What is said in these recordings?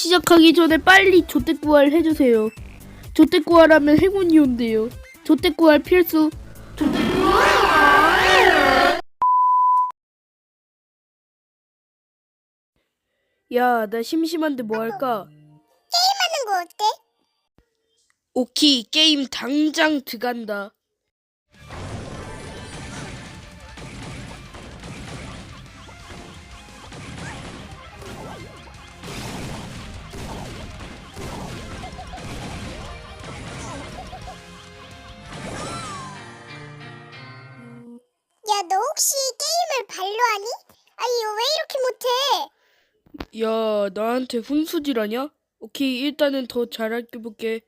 시작하기 전에 빨리 조태구알 해주세요. 조태구알 하면 행운이 온대요. 조태구알 필수. 야, 나 심심한데 뭐 할까? 하는 거 어때? 오키, 게임 당장 들어간다. 야, 너 혹시 게임을 발로 하니? 아니, 왜 이렇게 못해? 야, 나한테 훈수질하냐? 오케이, 일단은 더 잘할게 볼게.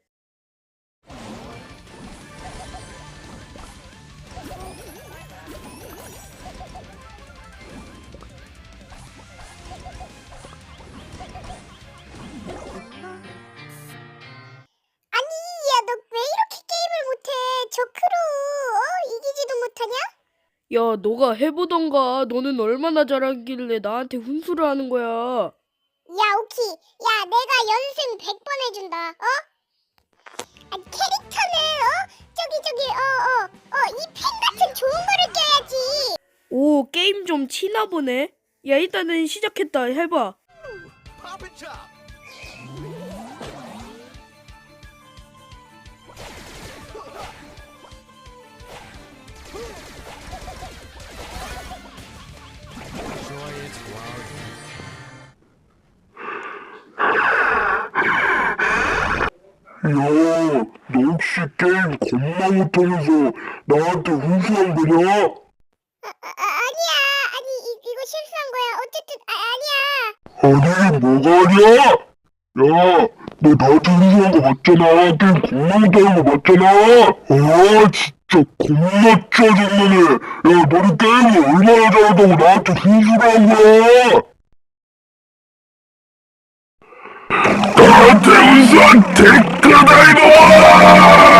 야, 너가 해보던가. 너는 얼마나 잘하길래 나한테 훈수를 하는 거야. 야, 오키. 야, 내가 연승 100번 해준다, 어? 아, 캐릭터는, 어? 저기, 저기, 어, 어, 어, 이 펜 같은 좋은 거를 껴야지. 오, 게임 좀 치나 보네. 야, 일단은 시작했다. 해봐. Pop and chop. 야, 너 혹시 게임 겁나 못하면서 나한테 훈수한 거냐? 아, 아, 아니야. 아니, 이, 이거 실수한 거야. 어쨌든, 아, 아니야. 아니, 뭐가 아니야? 야, 너 나한테 훈수한 거 맞잖아. 게임 겁나 못하는 거 맞잖아. 아, 진짜 겁나 짜증나네. 야, 너는 게임을 얼마나 잘한다고 나한테 훈수를 한 거야? 댓글다, 이거!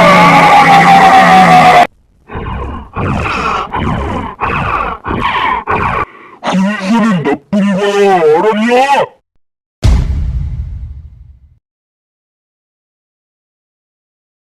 훈수는 나쁜 거야, 알았냐?